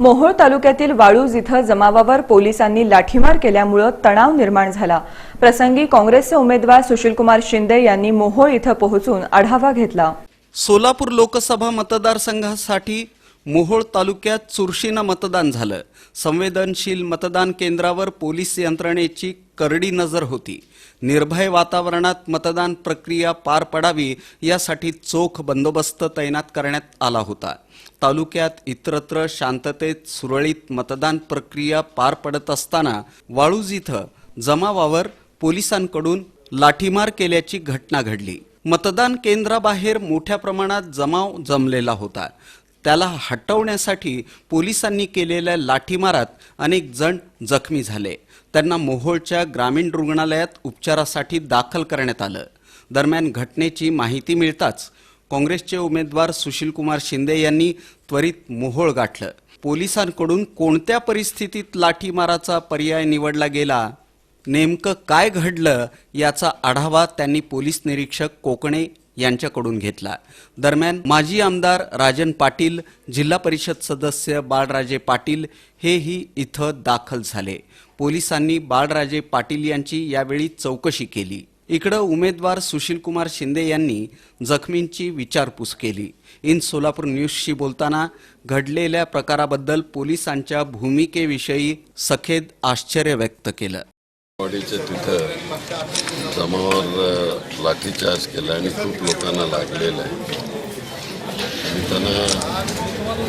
मोहोळ तालुक्यातील वाळूज इथं जमावावर पोलिसांनी लाठीमार केल्यामुळं तणाव निर्माण झाला. प्रसंगी काँग्रेसचे उमेदवार सुशीलकुमार शिंदे यांनी मोहोळ इथं पोहोचून आढावा घेतला. सोलापूर लोकसभा मतदारसंघासाठी मोहोळ तालुक्यात चुरशीनं मतदान झालं. संवेदनशील मतदान केंद्रावर पोलीस यंत्रणेची करडी नजर होती. निर्भय वातावरणात मतदान प्रक्रिया पार पडावी यासाठी चोख बंदोबस्त तैनात करण्यात आला होता. तालुक्यात इतरत्र शांततेत सुरळीत मतदान प्रक्रिया पार पडत असताना वाळूज इथं जमावावर पोलिसांकडून लाठीमार केल्याची घटना घडली. मतदान केंद्राबाहेर मोठ्या प्रमाणात जमाव जमलेला होता. त्याला हटवण्यासाठी पोलिसांनी केलेल्या लाठीमारात अनेक जण जखमी झाले. त्यांना मोहोळच्या ग्रामीण रुग्णालयात उपचारासाठी दाखल करण्यात आलं. दरम्यान घटनेची माहिती मिळताच काँग्रेसचे उमेदवार सुशीलकुमार शिंदे यांनी त्वरित मोहोळ गाठलं. पोलिसांकडून कोणत्या परिस्थितीत लाठीमाराचा पर्याय निवडला गेला? नेमकं काय घडलं? याचा आढावा त्यांनी पोलीस निरीक्षक कोकणे यांच्याकडून घेतला. दरम्यान माजी आमदार राजन पाटील जिल्हा परिषद सदस्य बाळराजे पाटील हेही इथं दाखल झाले. पोलिसांनी बाळराजे पाटील यांची यावेळी चौकशी केली. इकडं उमेदवार सुशीलकुमार शिंदे यांनी जखमींची विचारपूस केली. इन सोलापूर न्यूजशी बोलताना घडलेल्या प्रकाराबद्दल पोलिसांच्या भूमिकेविषयी सखेद आश्चर्य व्यक्त केलं. वाडीच्या तिथं जमावावर लाठीचार्ज केला आणि खूप लोकांना लागलेलं आहे. आणि त्यांना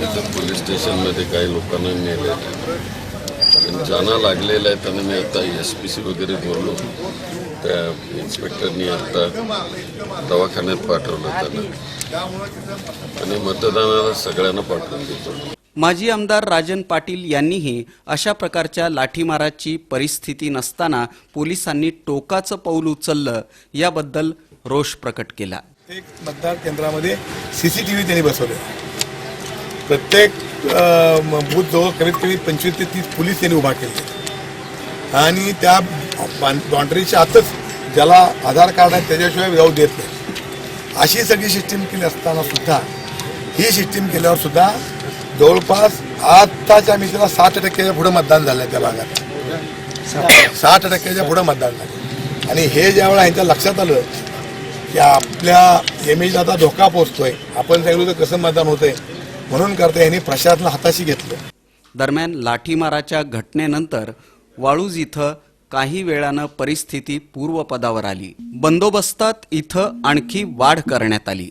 इथं पोलीस स्टेशनमध्ये काही लोकांना नेलेलं आहे. ज्यांना लागलेलं आहे त्यांना मी आता एस पी सी वगैरे बोललो. त्या इन्स्पेक्टरनी आता दवाखान्यात पाठवलं त्यांना. आणि मतदानाला सगळ्यांना पाठवून देतो. माजी आमदार राजन पाटील यांनीही अशा प्रकारच्या लाठीमाराची परिस्थिती नसताना पोलिसांनी टोकाचं पाऊल उचललं. याबद्दल रोष प्रकट केला. प्रत्येक मतदार केंद्रामध्ये सीसीटीव्ही त्यांनी बसवले. प्रत्येक अ, म- बूथ जवळ कमीत कमी पंचवीस ते तीस पोलीस त्यांनी उभा केले. आणि त्या बाउंड्रीच्या आतच ज्याला आधार कार्ड आहे त्याच्याशिवाय जाऊ देत नाही. अशी सगळी सिस्टीम केली असताना सुद्धा ही सिस्टीम केल्यावर सुद्धा जवळपास आत्ताच्या मितीला साठ टक्क्याच्या पुढे मतदान झालं त्या भागात. साठ टक्क्याच्या पुढे मतदान झालं आणि हे ज्यावेळेला ह्यांच्या लक्षात आलं की आपल्या एमएला आता धोका पोचतोय आपण सांगितलं तर कसं मतदान होतंय म्हणून करता यांनी प्रशासन हाताशी घेतलं. दरम्यान लाठीमाराच्या घटनेनंतर वाळूज इथं काही वेळानं परिस्थिती पूर्वपदावर आली. बंदोबस्तात इथं आणखी वाढ करण्यात आली.